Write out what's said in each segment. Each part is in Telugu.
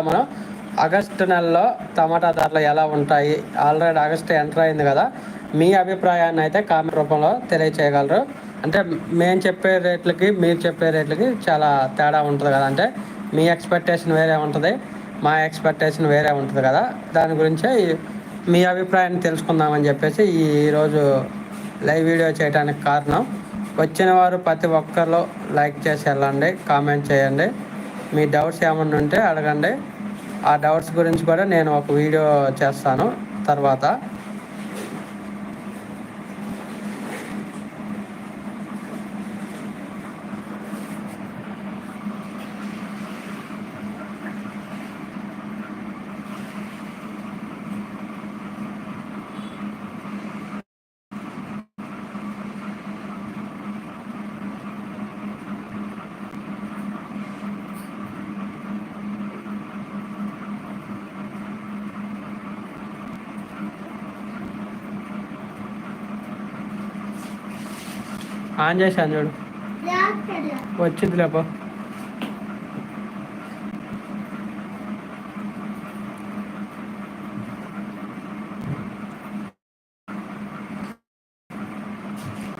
మనం ఆగస్టు నెలలో టమాటా ధరలు ఎలా ఉంటాయి? ఆల్రెడీ ఆగస్టు ఎంటర్ అయింది కదా. మీ అభిప్రాయాన్ని అయితే కామెంట్ రూపంలో తెలియచేయగలరు. అంటే మేము చెప్పే రేట్లకి మీరు చెప్పే రేట్లకి చాలా తేడా ఉంటుంది కదా. అంటే మీ ఎక్స్పెక్టేషన్ వేరే ఉంటుంది మా ఎక్స్పెక్టేషన్ వేరే ఉంటుంది కదా. దాని గురించే మీ అభిప్రాయాన్ని తెలుసుకుందామని చెప్పేసి ఈరోజు లైవ్ వీడియో చేయడానికి కారణం. వచ్చిన వారు ప్రతి ఒక్కరు లైక్ చేసి వెళ్ళండి కామెంట్ చేయండి. మీ డౌట్స్ ఏమన్నా ఉంటే అడగండి. ఆ డౌట్స్ గురించి కూడా నేను ఒక వీడియో చేస్తాను తర్వాత. ఆన్ చేశాను చూడు. వచ్చింది లేపో.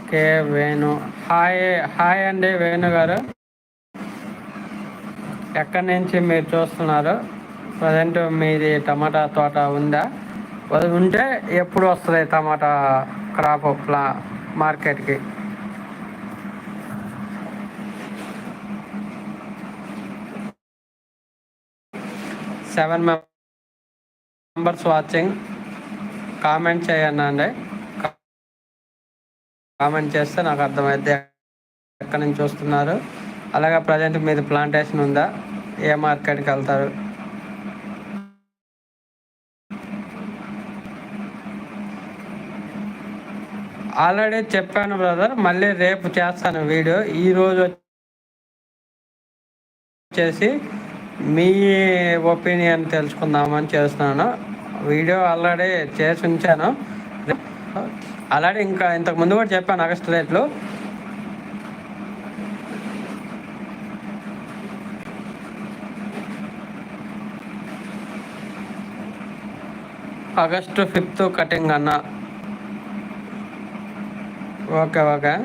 ఓకే వేణు. హాయ్ హాయ్ అండి వేణు గారు. ఎక్కడి నుంచి మీరు చూస్తున్నారు? ప్రజెంట్ మీది టమాటా తోట ఉందా? ఉంటే ఎప్పుడు వస్తుంది టమాటా క్రాప్ ప్లా మార్కెట్కి? సెవెన్ మెంబర్స్ వాచింగ్ కామెంట్ చేయండి అండి. కామెంట్ చేస్తే నాకు అర్థమైతే ఎక్కడి నుంచి వస్తున్నారు. అలాగే ప్రజెంట్ మీది ప్లాంటేషన్ ఉందా? ఏ మార్కెట్కి వెళ్తారు? ఆల్రెడీ చెప్పాను బ్రదర్ మళ్ళీ రేపు చేస్తాను వీడియో. ఈరోజు వచ్చేసి మీ ఒపీనియన్ తెలుసుకుందామని చేస్తున్నాను. వీడియో ఆల్రెడీ చేసి ఉంచాను. అలాగే ఇంకా ఇంతకు ముందు కూడా చెప్పాను ఆగస్ట్ రేట్లు. ఆగస్టు ఫిఫ్త్ కటింగ్ అన్న. Okay okay.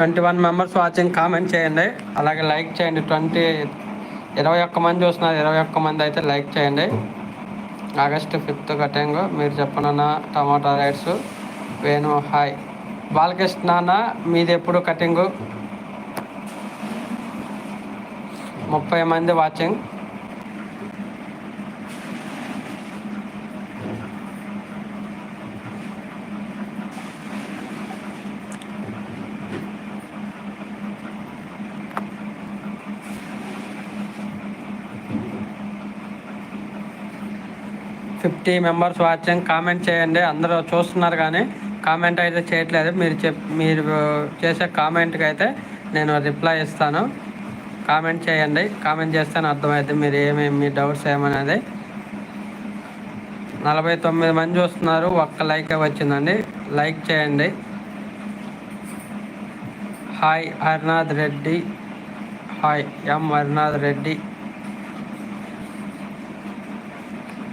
Twenty one members watching comment చేయండి. అలాగే లైక్ చేయండి. ట్వంటీ ఇరవై ఒక్క మంది చూస్తున్నారు. ఇరవై ఒక్క మంది అయితే లైక్ చేయండి. ఆగస్ట్ ఫిఫ్త్ కటింగ్ మీరు చెప్పనన్న tomato rates. Venu hi. Balakrishna మీది ఎప్పుడు కటింగు? ముప్పై మంది watching. Fifty members watching comment చేయండి. అందరూ చూస్తున్నారు కానీ కామెంట్ అయితే చేయట్లేదు. మీరు చెప్ మీరు చేసే కామెంట్కి అయితే నేను రిప్లై ఇస్తాను. కామెంట్ చేయండి. కామెంట్ చేస్తే అర్థమైతే మీరు ఏమేమి మీ డౌట్స్ ఏమనేది. నలభై తొమ్మిది మంది చూస్తున్నారు. ఒక్క లైక్ వచ్చిందండి. లైక్ చేయండి. Hi Harinath Reddy. Hi M Harinath Reddy.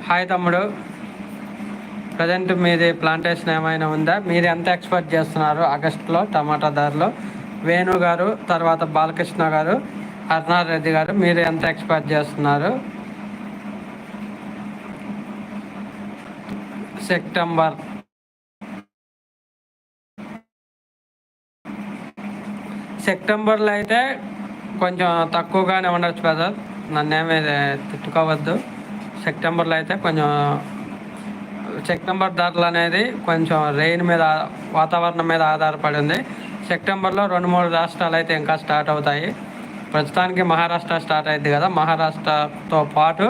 Hi తమ్ముడు. ప్రజెంట్ మీది ప్లాంటేషన్ ఏమైనా ఉందా? మీరు ఎంత ఎక్స్పెక్ట్ చేస్తున్నారు? ఆగస్టులో టమాటా ధరలు. వేణు గారు తర్వాత బాలకృష్ణ గారు హర్నాథ్ రెడ్డి గారు మీరు ఎంత ఎక్స్పెక్ట్ చేస్తున్నారు? సెప్టెంబర్. సెప్టెంబర్లో అయితే కొంచెం తక్కువగానే ఉండొచ్చు బ్రదర్. నన్నేమీ తిట్టుకోవద్దు. సెప్టెంబర్లో అయితే కొంచెం సెప్టెంబర్ ధరలు అనేది కొంచెం రెయిన్ మీద వాతావరణం మీద ఆధారపడి ఉంది. సెప్టెంబర్లో రెండు మూడు రాష్ట్రాలు అయితే ఇంకా స్టార్ట్ అవుతాయి. ప్రస్తుతానికి మహారాష్ట్ర స్టార్ట్ అయింది కదా. మహారాష్ట్రతో పాటు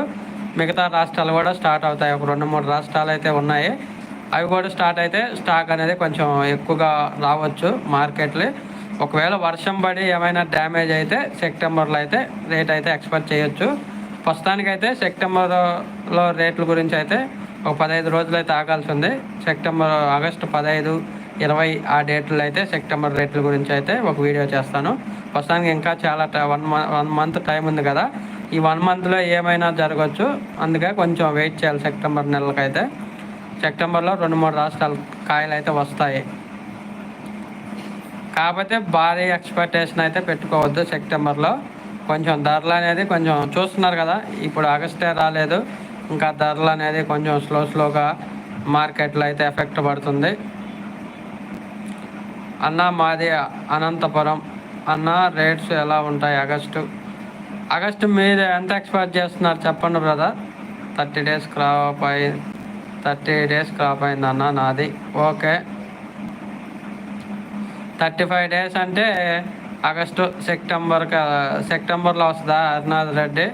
మిగతా రాష్ట్రాలు కూడా స్టార్ట్ అవుతాయి. ఒక రెండు మూడు రాష్ట్రాలు అయితే ఉన్నాయి. అవి కూడా స్టార్ట్ అయితే స్టాక్ అనేది కొంచెం ఎక్కువగా రావచ్చు మార్కెట్లు. ఒకవేళ వర్షం పడి ఏమైనా డ్యామేజ్ అయితే సెప్టెంబర్లో అయితే రేట్ అయితే ఎక్స్పెక్ట్ చేయొచ్చు. ప్రస్తుతానికైతే సెప్టెంబర్లో రేట్ల గురించి అయితే ఒక పదహైదు రోజులు అయితే ఆగాల్సి ఉంది సెప్టెంబర్ ఆగస్టు పదహైదు ఇరవై ఆ డేట్లు అయితే సెప్టెంబర్ రేట్ల గురించి అయితే ఒక వీడియో చేస్తాను. ప్రస్తుతానికి ఇంకా చాలా వన్ వన్ మంత్ టైం ఉంది కదా. ఈ వన్ మంత్లో ఏమైనా జరగవచ్చు అందుకే కొంచెం వెయిట్ చేయాలి సెప్టెంబర్ నెలకైతే సెప్టెంబర్లో రెండు మూడు రాష్ట్రాలు కాయలు అయితే వస్తాయి. కాకపోతే భారీ ఎక్స్పెక్టేషన్ అయితే పెట్టుకోవద్దు సెప్టెంబర్లో. కొంచెం ధరలు అనేది కొంచెం చూస్తున్నారు కదా ఇప్పుడు ఆగస్టే రాలేదు. ఇంకా ధరలు అనేది కొంచెం స్లో స్లోగా మార్కెట్లో అయితే ఎఫెక్ట్ పడుతుంది. అన్న మాది అనంతపురం. అన్న రేట్స్ ఎలా ఉంటాయి ఆగస్టు? ఆగస్టు మీరు ఎంత ఎక్స్పెక్ట్ చేస్తున్నారు చెప్పండి బ్రదర్. థర్టీ డేస్ క్రాప్ అయి థర్టీ డేస్ క్రాప్ అయింది అన్న నాది. ఓకే. థర్టీ ఫైవ్ డేస్ అంటే ఆగస్టు సెప్టెంబర్ సెప్టెంబర్లో వస్తుందా హరినాథ్ రెడ్డి?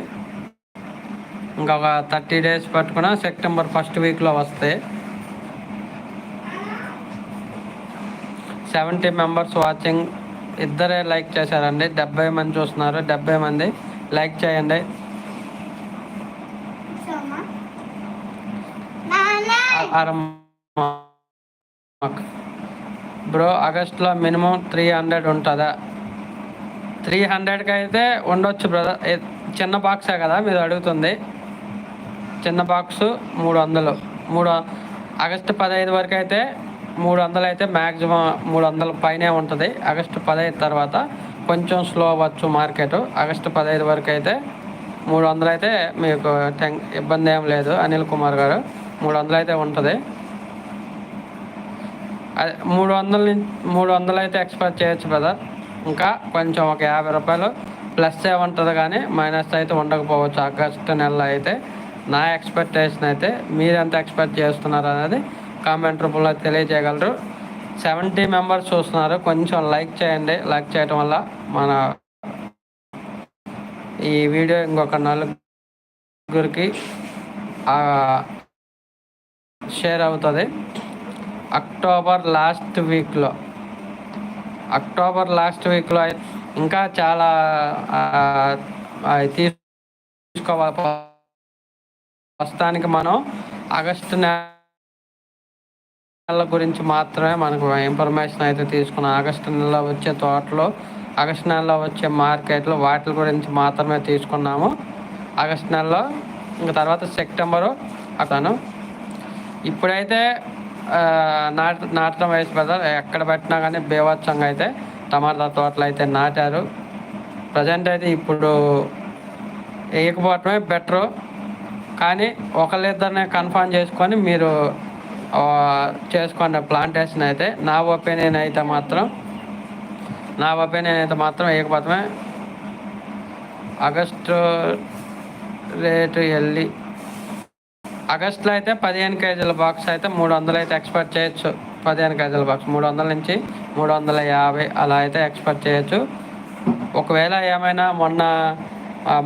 ఇంకొక థర్టీ డేస్ పట్టుకున్న సెప్టెంబర్ ఫస్ట్ వీక్లో వస్తాయి సెవెంటీ మెంబర్స్ వాచింగ్. ఇద్దరే లైక్ చేశారండి. డెబ్బై మంది చూస్తున్నారు. డెబ్బై మంది లైక్ చేయండి. బ్రో ఆగస్ట్లో మినిమం త్రీ హండ్రెడ్ ఉంటుందా? త్రీ హండ్రెడ్కి అయితే ఉండొచ్చు బ్రదర్ చిన్న బాక్సే కదా మీరు అడుగుతుంది. చిన్న బాక్స్ మూడు వందలు. మూడు ఆగస్టు పదహైదు వరకు అయితే మూడు వందలు అయితే మ్యాక్సిమం మూడు వందల పైనే ఉంటుంది. ఆగస్టు పదహైదు తర్వాత కొంచెం స్లో అవ్వచ్చు మార్కెట్ ఆగస్టు పదహైదు వరకు అయితే మూడు వందలు అయితే మీకు టెన్ ఇబ్బంది ఏం లేదు. అనిల్ కుమార్ గారు మూడు వందలు అయితే ఉంటుంది. అదే మూడు వందల నుంచి మూడు వందలు అయితే ఎక్స్పెక్ట్ చేయొచ్చు బ్రదర్ ఇంకా కొంచెం ఒక యాభై రూపాయలు ప్లస్ ఏ ఉంటుంది కానీ మైనస్ అయితే ఉండకపోవచ్చు. ఆగస్టు నెలలో అయితే నా ఎక్స్పెక్టేషన్ అయితే మీరు ఎంత ఎక్స్పెక్ట్ చేస్తున్నారు అనేది కామెంట్ రూపంలో తెలియజేయగలరు. సెవెంటీ మెంబర్స్ చూస్తున్నారు. కొంచెం లైక్ చేయండి. లైక్ చేయటం వల్ల మన ఈ వీడియో ఇంకొక నలుగురికి షేర్ అవుతుంది. అక్టోబర్ లాస్ట్ వీక్లో అక్టోబర్ లాస్ట్ వీక్లో ఇంకా చాలా తీసుకోవాలి ప్రస్తుతానికి మనం ఆగస్టు నెల గురించి మాత్రమే మనకు ఇన్ఫర్మేషన్ అయితే తీసుకున్నాం. ఆగస్టు నెలలో వచ్చే తోటలు ఆగస్టు నెలలో వచ్చే మార్కెట్లు వాటి గురించి మాత్రమే తీసుకున్నాము. ఆగస్టు నెలలో ఇంకా తర్వాత సెప్టెంబరు అతను ఇప్పుడైతే నాట నాటడం వయసు బ్రదర్ ఎక్కడ పెట్టినా కానీ బేవత్సంగా అయితే టమాటా తోటలు అయితే నాటారు. ప్రజెంట్ అయితే ఇప్పుడు వేయకపోవటమే బెటరు కానీ ఒకళ్ళిద్దరినే కన్ఫర్మ్ చేసుకొని మీరు చేసుకోండి ప్లాంటేషన్ అయితే నా ఒపీనియన్ అయితే మాత్రం నా ఒపీనియన్ అయితే మాత్రం వేయకపోతే ఆగస్టు రేటు వెళ్ళి ఆగస్టులో అయితే పదిహేను కేజీల బాక్స్ అయితే మూడు వందలు అయితే ఎక్స్పెక్ట్ చేయొచ్చు. పదిహేను కేజీల బాక్స్ మూడు వందల నుంచి మూడు వందల యాభై అలా అయితే ఎక్స్పెక్ట్ చేయొచ్చు. ఒకవేళ ఏమైనా మొన్న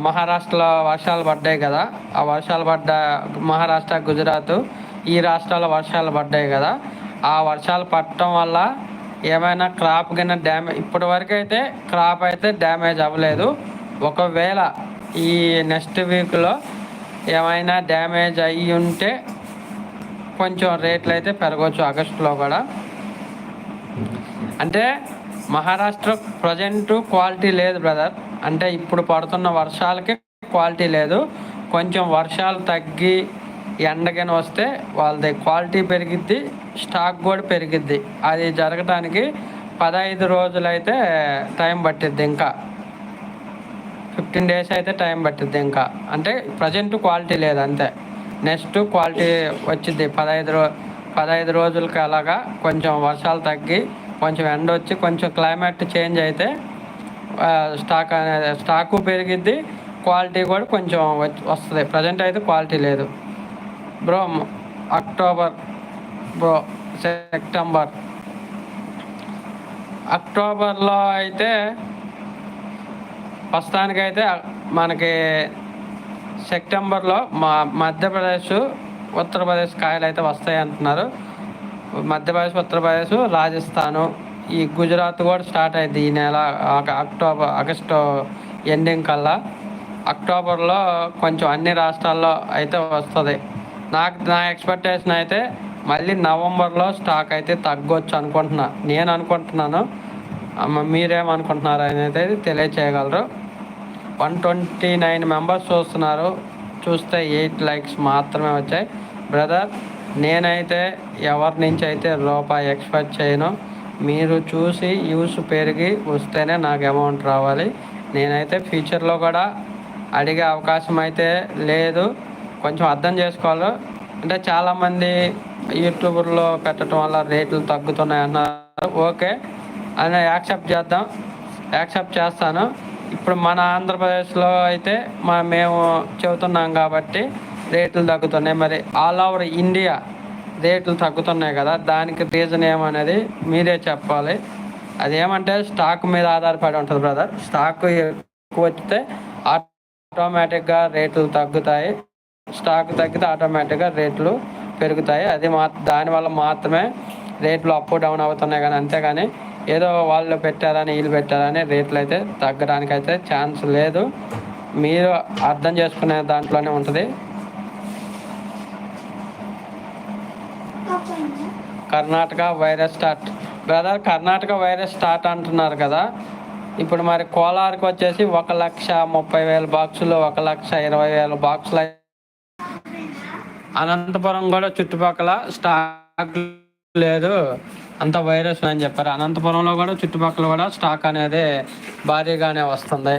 మహారాష్ట్రలో వర్షాలు పడ్డాయి కదా ఆ వర్షాలు పడ్డ మహారాష్ట్ర గుజరాత్ ఈ రాష్ట్రాల్లో వర్షాలు పడ్డాయి కదా ఆ వర్షాలు పడటం వల్ల ఏమైనా క్రాప్ కింద డ్యామేజ్ ఇప్పటి వరకు అయితే క్రాప్ అయితే డ్యామేజ్ అవ్వలేదు. ఒకవేళ ఈ నెక్స్ట్ వీక్లో ఏమైనా డ్యామేజ్ అయ్యి ఉంటే కొంచెం రేట్లు అయితే పెరగవచ్చు ఆగస్టులో కూడా. అంటే మహారాష్ట్ర ప్రజెంట్ క్వాలిటీ లేదు బ్రదర్. అంటే ఇప్పుడు పడుతున్న వర్షాలకి క్వాలిటీ లేదు. కొంచెం వర్షాలు తగ్గి ఎండకని వస్తే వాళ్ళది క్వాలిటీ పెరిగిద్ది స్టాక్ కూడా పెరిగిద్ది. అది జరగటానికి పదహైదు రోజులైతే టైం పట్టిద్ది ఇంకా. ఫిఫ్టీన్ డేస్ అయితే టైం పట్టిద్ది ఇంకా. అంటే ప్రజెంట్ క్వాలిటీ లేదు అంతే. నెక్స్ట్ క్వాలిటీ వచ్చింది పదహైదు రో పదహైదు రోజులకి అలాగా కొంచెం వర్షాలు తగ్గి కొంచెం ఎండ వచ్చి కొంచెం క్లైమేట్ చేంజ్ అయితే స్టాక్ అనేది స్టాకు పెరిగిద్ది. క్వాలిటీ కూడా కొంచెం వస్తుంది. ప్రజెంట్ అయితే క్వాలిటీ లేదు. Bro October bro September. అక్టోబర్లో అయితే ప్రస్తుతానికైతే మనకి సెప్టెంబర్లో మా మధ్యప్రదేశ్ ఉత్తరప్రదేశ్ కాయలు అయితే వస్తాయి అంటున్నారు. మధ్యప్రదేశ్ ఉత్తరప్రదేశ్ రాజస్థాను ఈ గుజరాత్ కూడా స్టార్ట్ అయింది ఈ నెల అక్టోబర్ ఆగస్టు ఎండింగ్ కల్లా. అక్టోబర్లో కొంచెం అన్ని రాష్ట్రాల్లో అయితే వస్తుంది. నాకు నా ఎక్స్పెక్టేషన్ అయితే మళ్ళీ నవంబర్లో స్టాక్ అయితే తగ్గొచ్చు అనుకుంటున్నా. నేను అనుకుంటున్నాను. మీరేమనుకుంటున్నారు? అనేది తెలియచేయగలరు. వన్ ట్వంటీ నైన్ మెంబర్స్ చూస్తున్నారు. చూస్తే ఎయిట్ లైక్స్ మాత్రమే వచ్చాయి. బ్రదర్ నేనైతే ఎవరి నుంచి అయితే రూపాయి ఎక్స్పెక్ట్ చేయను. మీరు చూసి యూస్ పెరిగి వస్తేనే నాకు అమౌంట్ రావాలి. నేనైతే ఫ్యూచర్లో కూడా అడిగే అవకాశం అయితే లేదు. కొంచెం అర్థం చేసుకోవాలి. అంటే చాలామంది యూట్యూబ్లో పెట్టడం వల్ల రేట్లు తగ్గుతున్నాయి అన్నారు. ఓకే. అని యాక్సెప్ట్ చేద్దాం. యాక్సెప్ట్ చేస్తాను. ఇప్పుడు మన ఆంధ్రప్రదేశ్లో అయితే మా మేము చెబుతున్నాం కాబట్టి రేట్లు తగ్గుతున్నాయి. మరి ఆల్ ఓవర్ ఇండియా రేట్లు తగ్గుతున్నాయి కదా దానికి రీజన్ ఏమనేది మీరే చెప్పాలి. అదేమంటే స్టాక్ మీద ఆధారపడి ఉంటుంది బ్రదర్. స్టాక్ ఎక్కువ వస్తే ఆటోమేటిక్గా రేట్లు తగ్గుతాయి. స్టాక్ తగ్గితే ఆటోమేటిక్గా రేట్లు పెరుగుతాయి. అది మా దానివల్ల మాత్రమే రేట్లు అప్ డౌన్ అవుతున్నాయి కానీ అంతేగాని ఏదో వాళ్ళు పెట్టారని వీళ్ళు పెట్టారని రేట్లు అయితే తగ్గడానికి అయితే ఛాన్స్ లేదు. మీరు అర్థం చేసుకునే దాంట్లోనే ఉంటుంది. Karnataka virus start. Brother Karnataka virus start అంటున్నారు కదా. ఇప్పుడు మరి కోలార్కి వచ్చేసి ఒక లక్ష ముప్పై వేల బాక్సులు ఒక లక్ష ఇరవై వేల బాక్సులు అనంతపురం కూడా చుట్టుపక్కల స్టాక్ లేదు. అంత వైరస్ అని చెప్పారు. అనంతపురంలో కూడా చుట్టుపక్కల కూడా స్టాక్ అనేది భారీగానే వస్తుంది.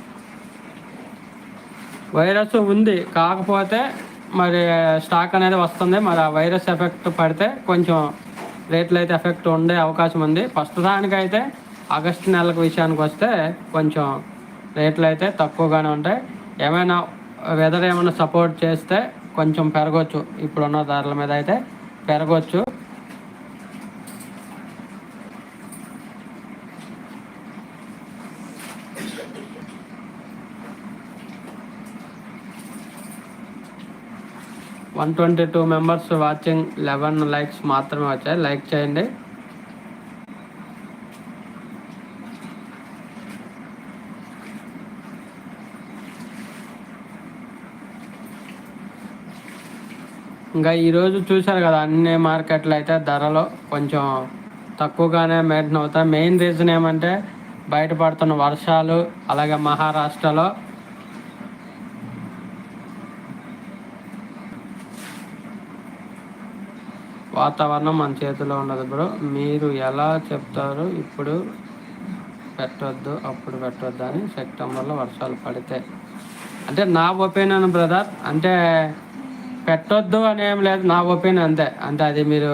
వైరస్ ఉంది. కాకపోతే మరి స్టాక్ అనేది వస్తుంది. మరి ఆ వైరస్ ఎఫెక్ట్ పడితే కొంచెం రేట్లు అయితే ఎఫెక్ట్ ఉండే అవకాశం ఉంది. ప్రస్తుతానికైతే ఆగస్టు నెలకు విషయానికి వస్తే కొంచెం రేట్లు అయితే తక్కువగానే ఉంటాయి. ఏమైనా వెదర్ ఏమైనా సపోర్ట్ చేస్తే కొంచెం పెరగవచ్చు ఇప్పుడున్న ధరల మీద అయితే పెరగవచ్చు one twenty two members watching eleven likes మాత్రమే వచ్చాయి. లైక్ చేయండి. ఇంకా ఈరోజు చూశారు కదా అన్ని మార్కెట్లు అయితే ధరలు కొంచెం తక్కువగానే మెయింటైన్ అవుతాయి. మెయిన్ రీజన్ ఏమంటే బయటపడుతున్న వర్షాలు అలాగే మహారాష్ట్రలో వాతావరణం మన చేతిలో ఉండదు బ్రో. మీరు ఎలా చెప్తారు ఇప్పుడు పెట్టొద్దు అప్పుడు పెట్టొద్దు అని సెప్టెంబర్లో వర్షాలు పడితే. అంటే నా ఒపీనియన్ బ్రదర్ అంటే పెట్టొద్దు అని ఏం లేదు నా ఒపీనియన్ అంతే. అంటే అది మీరు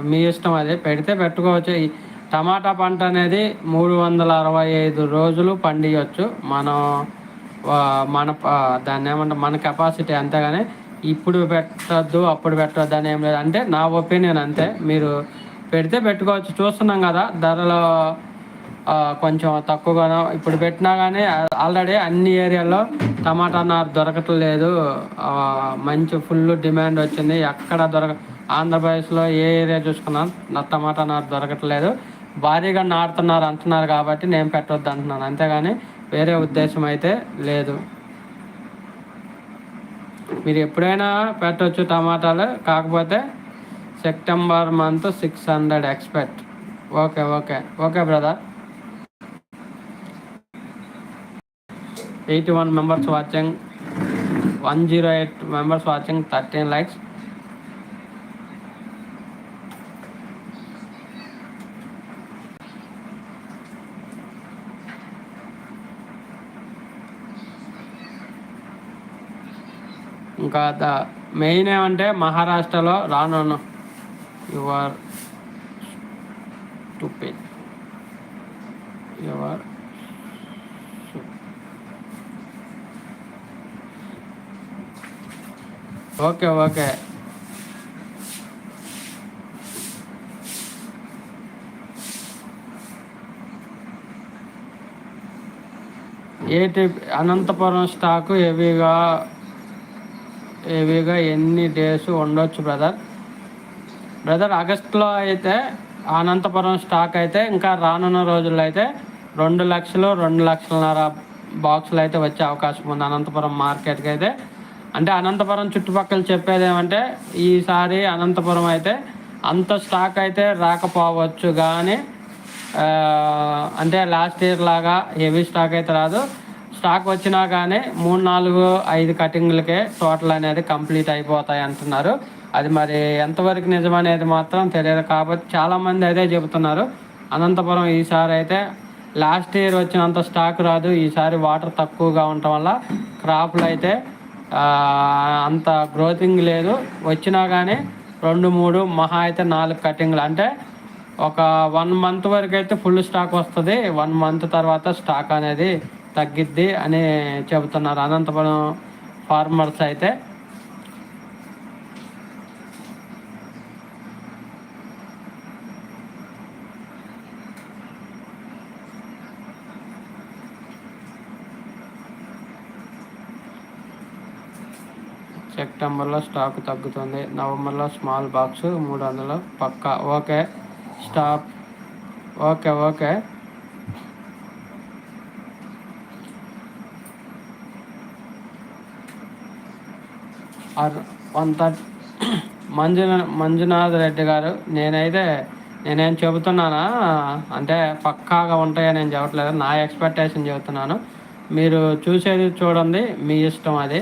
మీ ఇష్టం అది. పెడితే పెట్టుకోవచ్చు. టమాటా పంట అనేది మూడు వందల అరవై ఐదు రోజులు పండియచ్చు. మనం మన దాన్ని ఏమంటాం మన కెపాసిటీ అంతేగాని ఇప్పుడు పెట్టద్దు అప్పుడు పెట్టద్దు అని ఏం లేదు. అంటే నా ఒపీనియన్ అంతే. మీరు పెడితే పెట్టుకోవచ్చు. చూస్తున్నాం కదా ధరలు కొంచెం తక్కువగా ఇప్పుడు పెట్టినా కానీ ఆల్రెడీ అన్ని ఏరియాల్లో టమాటా నారు దొరకట్లేదు. మంచి ఫుల్ డిమాండ్ వచ్చింది. ఎక్కడ దొరక ఆంధ్రప్రదేశ్లో ఏ ఏరియా చూసుకున్నా నా టమాటా నారు దొరకట్లేదు. భారీగా నాటుతున్నారు అంటున్నారు కాబట్టి నేను పెట్టొద్దు అంటున్నాను. అంతేగాని వేరే ఉద్దేశం అయితే లేదు. మీరు ఎప్పుడైనా పెట్టొచ్చు టమాటాలు కాకపోతే September month six hundred expect. Okay okay. Okay brother. Eighty one members watching. One zero eight members watching thirteen likes. ఇంకా ద మెయిన్ ఏమంటే మహారాష్ట్రలో రానున్న your stupid your okay okay ఏటి అనంతపురం స్టాకు హెవీగా హెవీగా ఎన్ని డేస్ ఉండొచ్చు బ్రదర్? బ్రదర్ ఆగస్ట్లో అయితే అనంతపురం స్టాక్ అయితే ఇంకా రానున్న రోజుల్లో అయితే రెండు లక్షలు రెండు లక్షలన్నర బాక్సులు అయితే వచ్చే అవకాశం ఉంది అనంతపురం మార్కెట్కి అయితే. అంటే అనంతపురం చుట్టుపక్కల చెప్పేది ఏమంటే ఈసారి అనంతపురం అయితే అంత స్టాక్ అయితే రాకపోవచ్చు కానీ అంటే లాస్ట్ ఇయర్ లాగా హెవీ స్టాక్ అయితే రాదు. స్టాక్ వచ్చినా కానీ మూడు నాలుగు ఐదు కటింగ్లకే టోటల్ అనేది కంప్లీట్ అయిపోతాయి అంటున్నారు. అది మరి ఎంతవరకు నిజమనేది మాత్రం తెలియదు. కాబట్టి చాలామంది అదే చెబుతున్నారు. అనంతపురం ఈసారి అయితే లాస్ట్ ఇయర్ వచ్చినంత స్టాక్ రాదు. ఈసారి వాటర్ తక్కువగా ఉండటం వల్ల క్రాప్లు అయితే అంత గ్రోతింగ్ లేదు. వచ్చినా కానీ రెండు మూడు మహా అయితే నాలుగు కటింగ్లు. అంటే ఒక వన్ మంత్ వరకు అయితే ఫుల్ స్టాక్ వస్తుంది. వన్ మంత్ తర్వాత స్టాక్ అనేది తగ్గిద్ది అని చెబుతున్నారు. అనంతపురం ఫార్మర్స్ అయితే. సెప్టెంబర్లో స్టాక్ తగ్గుతుంది. నవంబర్లో స్మాల్ బాక్స్ మూడు వందలు పక్కా. Okay stop. Okay okay. One thirty మంజునా Manjunath Reddy గారు. నేనైతే నేనేం చెబుతున్నానా అంటే పక్కాగా ఉంటాయని నేను చెప్పట్లేదు. నా ఎక్స్పెక్టేషన్ చెబుతున్నాను. మీరు చూసేది చూడండి మీ ఇష్టం అది.